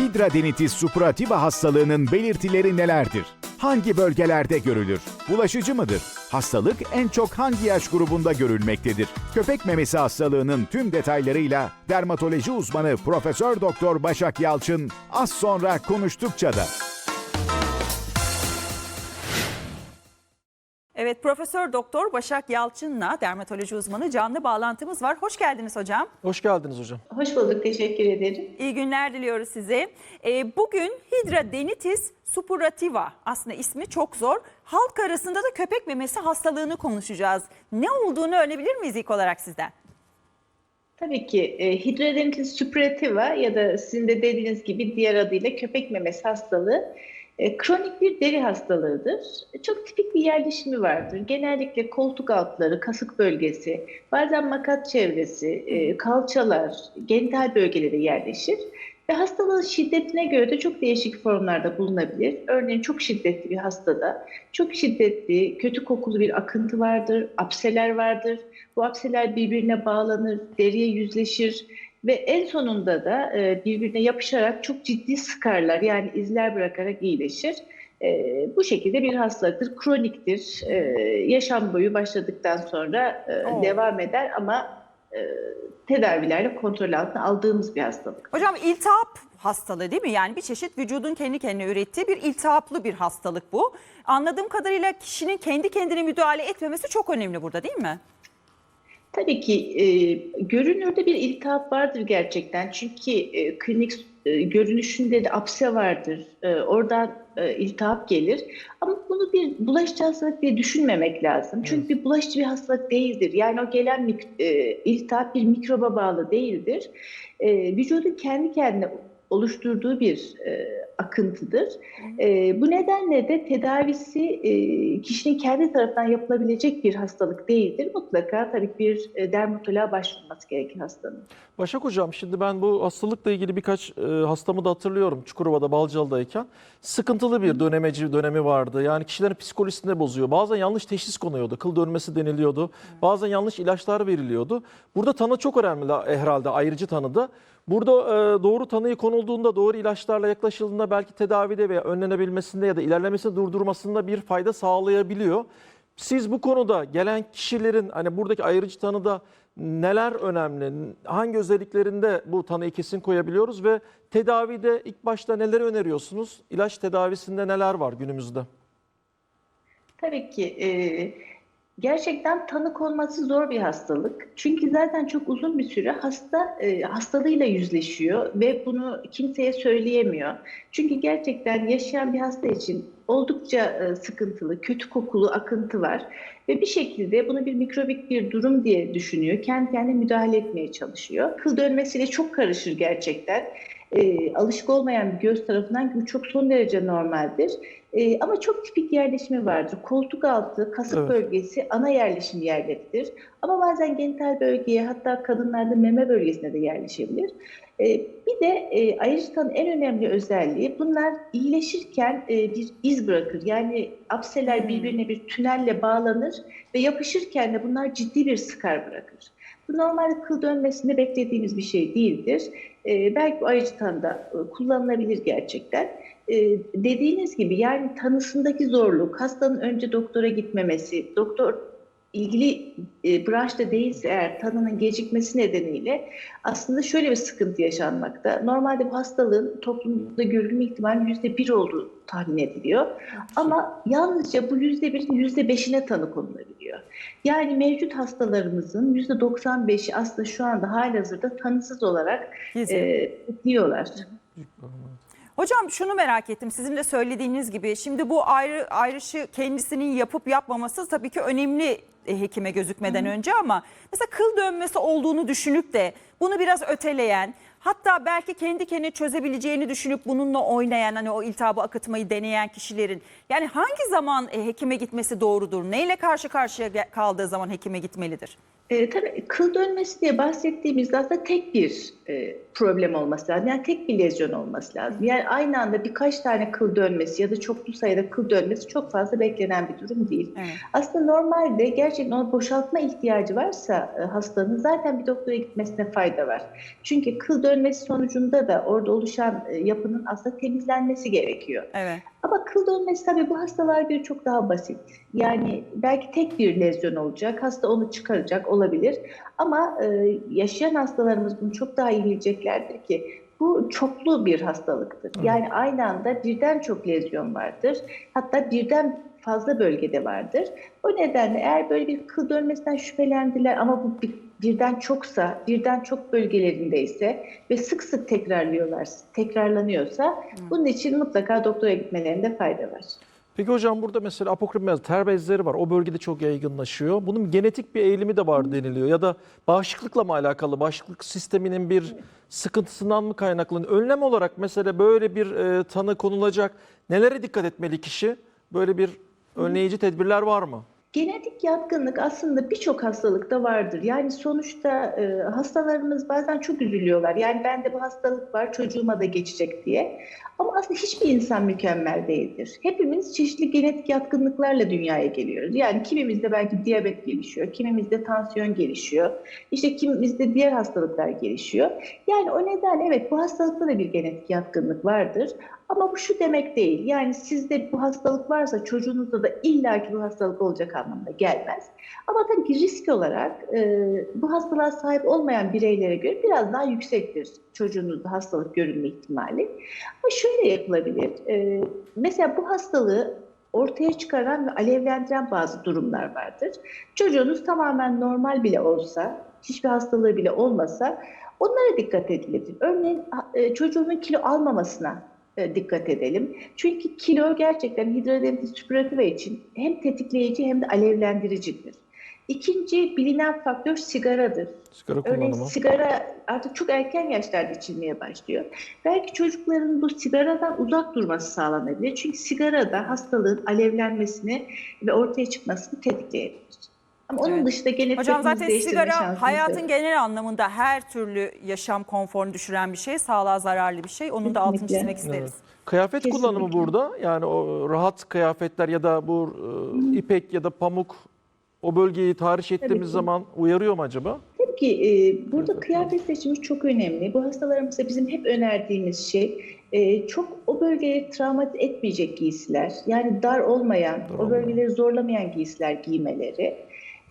Hidradenitis suppurativa hastalığının belirtileri nelerdir? Hangi bölgelerde görülür? Bulaşıcı mıdır? Hastalık en çok hangi yaş grubunda görülmektedir? Köpek memesi hastalığının tüm detaylarıyla dermatoloji uzmanı Profesör Doktor Başak Yalçın az sonra konuştukça da. Evet Profesör Doktor Başak Yalçın'la dermatoloji uzmanı canlı bağlantımız var. Hoş geldiniz hocam. Hoş geldiniz hocam. Hoş bulduk, teşekkür ederim. İyi günler diliyoruz size. Ee, bugün Hidradenitis suppurativa aslında ismi çok zor. Halk arasında da köpek memesi hastalığını konuşacağız. Ne olduğunu öğrenebilir miyiz ilk olarak sizden? Tabii ki e, hidradenitis suppurativa ya da sizin de dediğiniz gibi diğer adıyla köpek memesi hastalığı e, kronik bir deri hastalığıdır. Çok tipik bir yerleşimi vardır. Genellikle koltuk altları, kasık bölgesi, bazen makat çevresi, e, kalçalar, genital bölgelere yerleşir. Ve hastalığın şiddetine göre de çok değişik formlarda bulunabilir. Örneğin çok şiddetli bir hastada çok şiddetli, kötü kokulu bir akıntı vardır, apseler vardır. Bu apseler birbirine bağlanır, deriye yüzleşir ve en sonunda da e, birbirine yapışarak çok ciddi sıkarlar yani izler bırakarak iyileşir. E, bu şekilde bir hastalıktır, kroniktir. E, yaşam boyu başladıktan sonra e, Oo. devam eder ama e, tedavilerle kontrol altına aldığımız bir hastalık. Hocam iltihap hastalığı değil mi? Yani bir çeşit vücudun kendi kendine ürettiği bir iltihaplı bir hastalık bu. Anladığım kadarıyla kişinin kendi kendine müdahale etmemesi çok önemli burada değil mi? Tabii ki e, görünürde bir iltihap vardır gerçekten. Çünkü e, klinik e, görünüşünde de apse vardır. E, oradan e, iltihap gelir. Ama bunu bir bulaşıcı hastalık diye düşünmemek lazım. Çünkü bir bulaşıcı bir hastalık değildir. Yani o gelen e, iltihap bir mikroba bağlı değildir. E, vücudun kendi kendine oluşturduğu bir e, akıntıdır. E, bu nedenle de tedavisi e, kişinin kendi tarafından yapılabilecek bir hastalık değildir. Mutlaka tabii bir e, dermatoloğa başvurması gerekir hastanın. Başak hocam şimdi ben bu hastalıkla ilgili birkaç e, hastamı da hatırlıyorum Çukurova'da Balcalı'dayken. Sıkıntılı bir dönemeci dönemi vardı. Yani kişilerin psikolojisini de bozuyor. Bazen yanlış teşhis konuyordu. Kıl dönmesi deniliyordu. Bazen yanlış ilaçlar veriliyordu. Burada tanı çok önemli herhalde ayrıcı tanıda. Burada e, doğru tanıyı konulduğunda, doğru ilaçlarla yaklaşıldığında belki tedavide veya önlenebilmesinde ya da ilerlemesini durdurmasında bir fayda sağlayabiliyor. Siz bu konuda gelen kişilerin hani buradaki ayrıcı tanıda neler önemli, hangi özelliklerinde bu tanıyı kesin koyabiliyoruz ve tedavide ilk başta neler öneriyorsunuz? İlaç tedavisinde neler var günümüzde? Tabii ki e, gerçekten tanı konması zor bir hastalık. Çünkü zaten çok uzun bir süre hasta e, hastalığıyla yüzleşiyor ve bunu kimseye söyleyemiyor. Çünkü gerçekten yaşayan bir hasta için oldukça e, sıkıntılı, kötü kokulu akıntı var ve bir şekilde bunu bir mikrobik bir durum diye düşünüyor. Kendi kendine müdahale etmeye çalışıyor. Kıl dönmesiyle çok karışır gerçekten. E, alışık olmayan bir göz tarafından bu çok son derece normaldir. E, ama çok tipik yerleşimi vardır. Koltuk altı, kasık Evet. bölgesi ana yerleşim yerleridir. Ama bazen genital bölgeye hatta kadınlarda meme bölgesine de yerleşebilir. E, bir de e, ayrıca en önemli özelliği bunlar iyileşirken e, bir iz bırakır. Yani apseler Hmm. birbirine bir tünelle bağlanır ve yapışırken de bunlar ciddi bir sıkar bırakır. Bu normalde kıl dönmesinde beklediğimiz bir şey değildir. E, belki bu ayrıcı tanıda e, kullanılabilir gerçekten. E, dediğiniz gibi yani tanısındaki zorluk, hastanın önce doktora gitmemesi, doktor ilgili e, branşta değilse eğer tanının gecikmesi nedeniyle aslında şöyle bir sıkıntı yaşanmakta. Normalde bu hastalığın toplumda görülme ihtimali yüzde bir olduğu tahmin ediliyor. Ama yalnızca bu yüzde birin yüzde beşine tanı konulabiliyor. Yani mevcut hastalarımızın yüzde 95'i aslında şu anda halihazırda tanısız olarak e, bekliyorlar. Hocam şunu merak ettim. Sizin de söylediğiniz gibi şimdi bu ayrı ayrışı kendisinin yapıp yapmaması tabii ki önemli e, hekime gözükmeden önce ama mesela kıl dönmesi olduğunu düşünüp de bunu biraz öteleyen hatta belki kendi kendine çözebileceğini düşünüp bununla oynayan hani o iltihabı akıtmayı deneyen kişilerin yani hangi zaman e, hekime gitmesi doğrudur? Neyle karşı karşıya kaldığı zaman hekime gitmelidir? E, tabii kıl dönmesi diye bahsettiğimizde aslında tek bir e, problem olması lazım. Yani tek bir lezyon olması lazım. Yani aynı anda birkaç tane kıl dönmesi ya da çoklu sayıda kıl dönmesi çok fazla beklenen bir durum değil. Evet. Aslında normalde gerçekten ona boşaltma ihtiyacı varsa e, hastanın zaten bir doktora gitmesine fayda var. Çünkü kıl dönmesi sonucunda da orada oluşan e, yapının aslında temizlenmesi gerekiyor. Evet. Ama kıl dönmesi tabii bu hastalar göre çok daha basit. Yani belki tek bir lezyon olacak, hasta onu çıkaracak olabilir. Ama e, yaşayan hastalarımız bunu çok daha iyi bileceklerdir ki bu çoklu bir hastalıktır. Yani aynı anda birden çok lezyon vardır. Hatta birden fazla bölgede vardır. O nedenle eğer böyle bir kıl dönmesinden şüphelendiler ama bu bir- birden çoksa, birden çok bölgelerindeyse ve sık sık tekrarlıyorlar, tekrarlanıyorsa bunun için mutlaka doktora gitmelerinde fayda var. Peki hocam burada mesela apokrip ter bezleri var. O bölgede çok yaygınlaşıyor. Bunun genetik bir eğilimi de var deniliyor. Ya da bağışıklıkla mı alakalı? Bağışıklık sisteminin bir sıkıntısından mı kaynaklanıyor? Önlem olarak mesela böyle bir e, tanı konulacak. Nelere dikkat etmeli kişi? Böyle bir önleyici tedbirler var mı? Genetik yatkınlık aslında birçok hastalıkta vardır. Yani sonuçta e, hastalarımız bazen çok üzülüyorlar. Yani bende bu hastalık var, çocuğuma da geçecek diye. Ama aslında hiçbir insan mükemmel değildir. Hepimiz çeşitli genetik yatkınlıklarla dünyaya geliyoruz. Yani kimimizde belki diyabet gelişiyor, kimimizde tansiyon gelişiyor, işte kimimizde diğer hastalıklar gelişiyor. Yani o nedenle evet bu hastalıkta da bir genetik yatkınlık vardır. Ama bu şu demek değil. Yani sizde bu hastalık varsa çocuğunuzda da illaki bu hastalık olacak anlamına gelmez. Ama tabii ki risk olarak e, bu hastalığa sahip olmayan bireylere göre biraz daha yüksektir çocuğunuzda hastalık görülme ihtimali. Ama şöyle yapılabilir. E, mesela bu hastalığı ortaya çıkaran ve alevlendiren bazı durumlar vardır. Çocuğunuz tamamen normal bile olsa, hiçbir hastalığı bile olmasa onlara dikkat edilebilir. Örneğin e, çocuğunun kilo almamasına dikkat edelim. Çünkü kilo gerçekten hidrodentis suppurativa için hem tetikleyici hem de alevlendiricidir. İkinci bilinen faktör sigaradır. Sigara Örneğin kullanımı. sigara artık çok erken yaşlarda içilmeye başlıyor. Belki çocukların bu sigaradan uzak durması sağlanabilir. Çünkü sigara da hastalığın alevlenmesini ve ortaya çıkmasını tetikleyebilir. Ama onun Evet. dışında gene Hocam zaten sigara hayatın yok. genel anlamında her türlü yaşam konforunu düşüren bir şey, sağlığa zararlı bir şey. Onun da altını çizmek isteriz. Kıyafet Kesinlikle. kullanımı burada yani o rahat kıyafetler ya da bu e, ipek ya da pamuk o bölgeyi tahriş ettiğimiz zaman uyarıyor mu acaba? Tabii ki e, burada kıyafet seçimi çok önemli. Bu hastalarımızda bizim hep önerdiğimiz şey e, çok o bölgeleri travmatize etmeyecek giysiler. Yani dar olmayan, Dar o olmayan. bölgeleri zorlamayan giysiler giymeleri.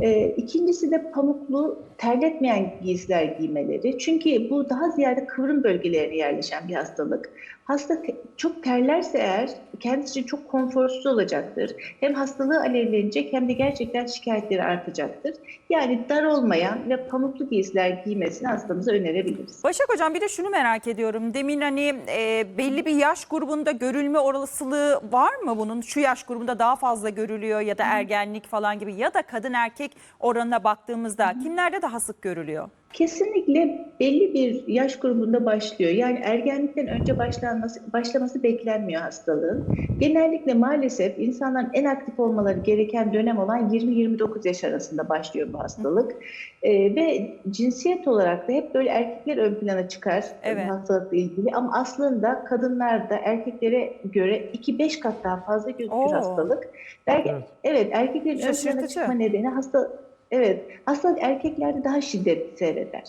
E, ikincisi de pamuklu, terletmeyen giysiler giymeleri. Çünkü bu daha ziyade kıvrım bölgelerine yerleşen bir hastalık. Hasta te- çok terlerse eğer kendisi için çok konforsuz olacaktır. Hem hastalığı alevlenecek hem de gerçekten şikayetleri artacaktır. Yani dar olmayan ve pamuklu giysiler giymesini hastamıza önerebiliriz. Başak Hocam bir de şunu merak ediyorum. Demin hani e, belli bir yaş grubunda görülme olasılığı var mı bunun? Şu yaş grubunda daha fazla görülüyor ya da ergenlik falan gibi ya da kadın erkek oranına baktığımızda kimlerde daha sık görülüyor? Kesinlikle belli bir yaş grubunda başlıyor. Yani ergenlikten önce başlanması, başlaması beklenmiyor hastalığın. Genellikle maalesef insanların en aktif olmaları gereken dönem olan 20-29 yaş arasında başlıyor bu hastalık. Ee, ve cinsiyet olarak da hep böyle erkekler ön plana çıkar Evet. bu hastalıkla ilgili. Ama aslında kadınlarda erkeklere göre 2-5 kat daha fazla gözükür Oo. hastalık. Belki, Evet. evet. erkeklerin ön plana Şaşırtıcı. çıkma nedeni hasta Evet, hastalık erkeklerde daha şiddetli seyreder.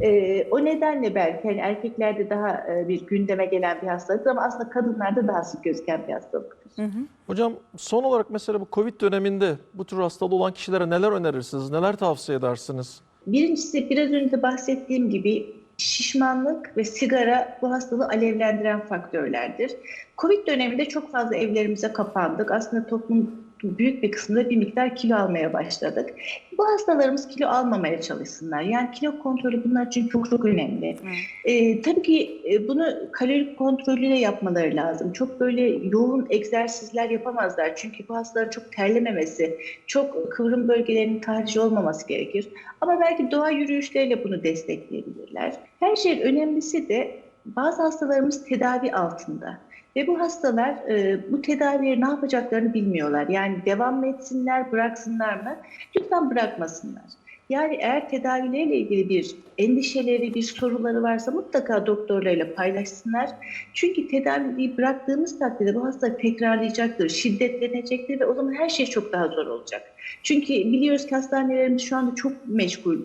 Ee, o nedenle belki hani erkeklerde daha e, bir gündeme gelen bir hastalıktır ama aslında kadınlarda daha sık gözüken bir hastalıktır. Hocam son olarak mesela bu Covid döneminde bu tür hastalığı olan kişilere neler önerirsiniz? Neler tavsiye edersiniz? Birincisi biraz önce de bahsettiğim gibi şişmanlık ve sigara bu hastalığı alevlendiren faktörlerdir. Covid döneminde çok fazla evlerimize kapandık. Aslında toplumun büyük bir kısmında bir miktar kilo almaya başladık. Bu hastalarımız kilo almamaya çalışsınlar. Yani kilo kontrolü bunlar için çok çok önemli. Ee, tabii ki e, bunu kalori kontrolüyle yapmaları lazım. Çok böyle yoğun egzersizler yapamazlar. Çünkü bu hastaların çok terlememesi, çok kıvrım bölgelerinin tahriş olmaması gerekir. Ama belki doğa yürüyüşleriyle bunu destekleyebilirler. Her şeyin önemlisi de bazı hastalarımız tedavi altında. Ve bu hastalar e, bu tedaviye ne yapacaklarını bilmiyorlar. Yani devam etsinler, bıraksınlar mı? Lütfen bırakmasınlar. Yani eğer tedavileriyle ilgili bir endişeleri, bir soruları varsa mutlaka doktorlarıyla paylaşsınlar. Çünkü tedaviyi bıraktığımız takdirde bu hastalık tekrarlayacaktır, şiddetlenecektir ve o zaman her şey çok daha zor olacak. Çünkü biliyoruz ki hastanelerimiz şu anda çok meşgul.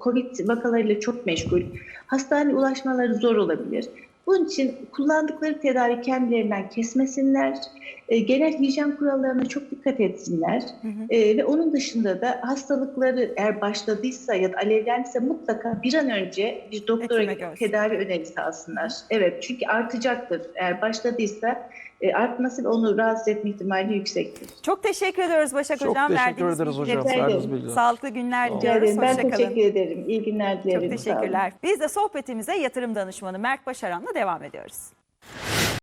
Covid vakalarıyla çok meşgul. Hastane ulaşmaları zor olabilir. Bunun için kullandıkları tedavi kendilerinden kesmesinler. E, genel hijyen kurallarına çok dikkat etsinler. E, ve onun dışında da hastalıkları eğer başladıysa ya da alevlendiyse mutlaka bir an önce bir doktora gidip tedavi önerisi alsınlar. Evet çünkü artacaktır. Eğer başladıysa e, artması ve onu rahatsız etme ihtimali yüksektir. Çok teşekkür ediyoruz Başak Çok Hocam. teşekkür verdiğiniz ederiz bilgiler hocam. için. Verdiğiniz bilgiler. Sağlıklı günler olun. diliyoruz. Rica ederim. Ben Hoşçakalın. teşekkür ederim. İyi günler dilerim. Çok Sağ olun. teşekkürler. Biz de sohbetimize yatırım danışmanı Mert Başaran'la devam ediyoruz.